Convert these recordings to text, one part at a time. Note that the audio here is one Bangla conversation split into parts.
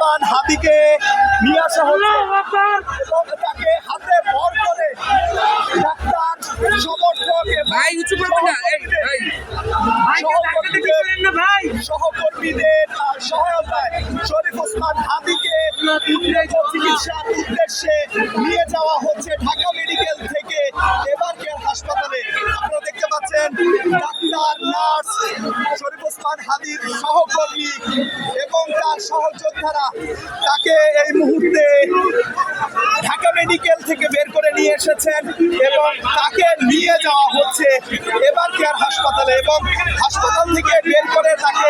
ওসমান হাদিকে নিয়ে আসা হচ্ছে। এবং তাকে হাতে ভর করে ডাক্তার সমর্থক ভাই উঁচু না। সহকর্মীদের সহায়তায় শরীফ ওসমান চিকিৎসার উদ্দেশ্যে নিয়ে যাওয়া হচ্ছে ঢাকা মেডিকেল থেকে এবার কেয়ার হাসপাতালে। আপনারা দেখতে পাচ্ছেন ডাক্তার নার্স, শরীফ ওসমান হাদির সহকর্মী এবং তার সহযোদ্ধারা তাকে এই মুহূর্তে ঢাকা মেডিকেল থেকে বের করে নিয়ে এসেছেন এবং তাকে নিয়ে যাওয়া হচ্ছে এবার কেয়ার হাসপাতালে এবং হাসপাতাল থেকে বের করে তাকে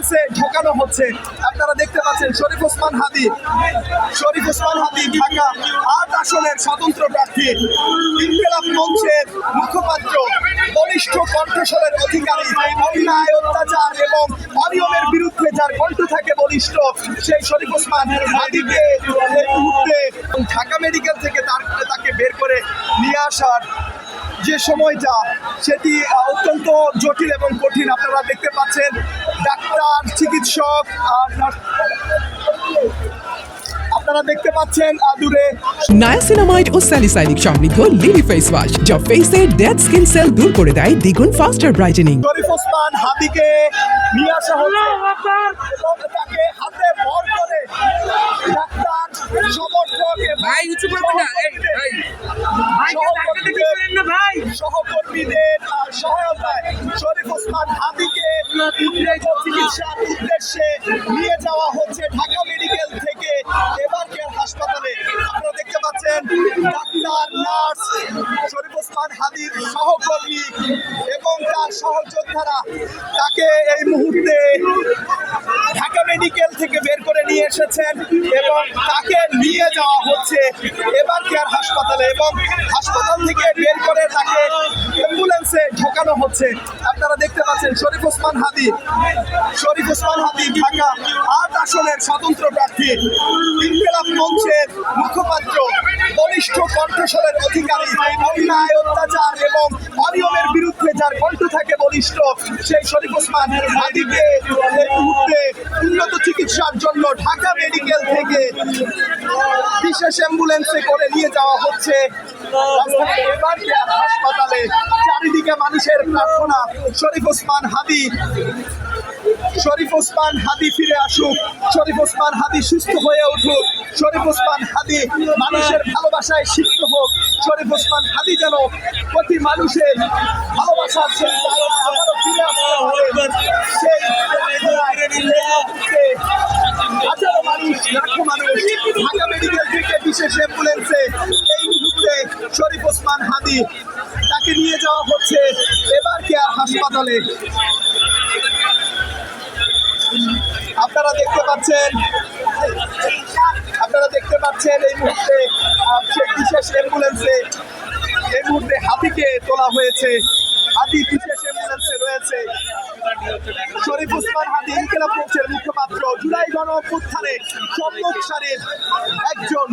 অ্যাম্বুলেন্সে ঢোকানো হচ্ছে। আপনারা দেখতে পাচ্ছেন শরীফ ওসমান হাদি। শরীফ ওসমান হাদি, ঢাকা আট আসনের স্বতন্ত্র প্রার্থী। ইনকেলাব মঞ্চের মুখপাত্র, বলিষ্ঠ কণ্ঠস্বরের অধিকারী অন্যায় অত্যাচার এবং অনিয়মের বিরুদ্ধে যার কণ্ঠ থাকে বলিষ্ঠ, সেই শরীফ ওসমান হাদিকে মুহূর্তে ঢাকা মেডিকেল থেকে তার তাকে বের করে নিয়ে আসার যে সময়টা, সেটি অত্যন্ত জটিল এবং কঠিন। আপনারা দেখতে পাচ্ছেন চিকিৎসক আর আপনারা দেখতে পাচ্ছেন আহ, দূরে নায়াসিনামাইড ও সমৃদ্ধ লিলি ফেস ওয়াশ যা ফেসের ডেড স্কিন সেল দূর করে দেয় দ্বিগুণ ফাস্টার ব্রাইটেনিং শরীফ ওসমান হাদিকে নিয়ে আসা হচ্ছে। এবং তাকে হাতে ভর করে ডাক্তার সমর্থক ভাই উঁচু করবেন না ভাই। সহকর্মীদের চিকিৎসার উদ্দেশ্যে নিয়ে যাওয়া হচ্ছে ঢাকা মেডিকেল থেকে এবার কেয়ার হাসপাতালে। আপনারা দেখতে পাচ্ছেন ডাক্তার, নার্স, শরীফ ওসমান হাদির সহকর্মী এবং তার সহযোদ্ধারা তাকে এই মুহূর্তে ঢাকা মেডিকেল থেকে বের করে নিয়ে এসেছেন এবং তাকে নিয়ে যাওয়া হচ্ছে এবার কেয়ার হাসপাতালে এবং হাসপাতাল থেকে বের করে তাকে অ্যাম্বুলেন্সে ঢোকানো হচ্ছে। আপনারা পাচ্ছেন শরীফ ওসমান হাদি। শরীফ ওসমান হাদি ঢাকা আট আসনের স্বতন্ত্র প্রার্থী। ইনকেলাব মঞ্চের মুখপাত্র, বলিষ্ঠ কণ্ঠস্বরের অধিকারী অন্যায় অত্যাচার এবং অনিয়মের বিরুদ্ধে যার কণ্ঠ থাকে বলিষ্ঠ, সেই শরীফ ওসমান হাদিকে এই মুহূর্তে উন্নত চিকিৎসার জন্য ঢাকা মেডিকেল থেকে বিশেষ অ্যাম্বুলেন্সে করে নিয়ে যাওয়া হচ্ছে। হাসপাতালে চারিদিকে মানুষের প্রার্থনা। শরীফ ওসমান হাদি। শরীফ ওসমান হাদি ফিরে আসুক। শরীফ ওসমান হাদি সুস্থ হয়ে উঠুক। শরীফ ওসমান হাদি মানুষের ভালোবাসায় সিক্ত হোক। শরীফ ওসমান হাদি যেন প্রতি মানুষের ভালোবাসার সেই মানুষ, লাখো মানুষ ঢাকা মেডিকেল বিশেষ অ্যাম্বুলেন্সে এই মুহূর্তে শরীফ ওসমান হাদি তাকে নিয়ে যাওয়া হচ্ছে। এবার কেয়ার হাসপাতালে? আপনারা দেখতে পাচ্ছেন, আপনারা দেখতে পাচ্ছেন এই মুহূর্তে বিশেষ অ্যাম্বুলেন্সে এই মুহূর্তে হাতিকে তোলা হয়েছে। হাতি বিশেষ অ্যাম্বুলেন্সে রয়েছে। শরীফ ওসমান হাদি ইনকেলাব মঞ্চের মুখপাত্র। জুলাই গণ অভ্যুত্থানে সম্মুখ সারির একজন,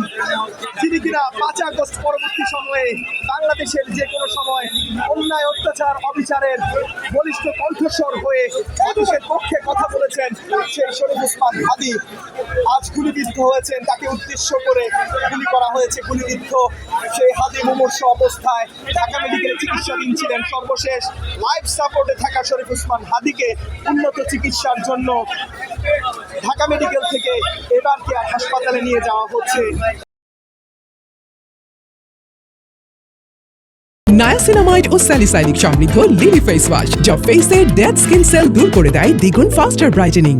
যিনি কিনা পাঁচ আগস্ট পরবর্তী সময়ে বাংলাদেশের যে কোনো সময় অন্যায়, অত্যাচার, অবিচারের বলিষ্ঠ কণ্ঠস্বর হয়ে মানুষের পক্ষে কথা বলেছেন সেই শরীফ ওসমান হাদি আজ গুলিবিদ্ধ হয়েছেন, তাকে উদ্দেশ্য করে গুলি করা হয়েছে, গুলিবিদ্ধ। সেই হাদি মুমূর্ষ অবস্থায় ঢাকা মেডিকেলে চিকিৎসাধীন ছিলেন। সর্বশেষ লাইফ সাপোর্টে থাকা শরীফ ওসমান হাদিকে উন্নত চিকিৎসার জন্য ঢাকা মেডিকেল থেকে এবার কেয়ার হাসপাতালে নিয়ে যাওয়া হচ্ছে? নায়াসিনামাইড ও স্যালিসাইলিক সমৃদ্ধ লিলি ফেস ওয়াশ যা ফেসের ডেড স্কিন সেল দূর করে দেয় দ্বিগুণ ফাস্টার ব্রাইটেনিং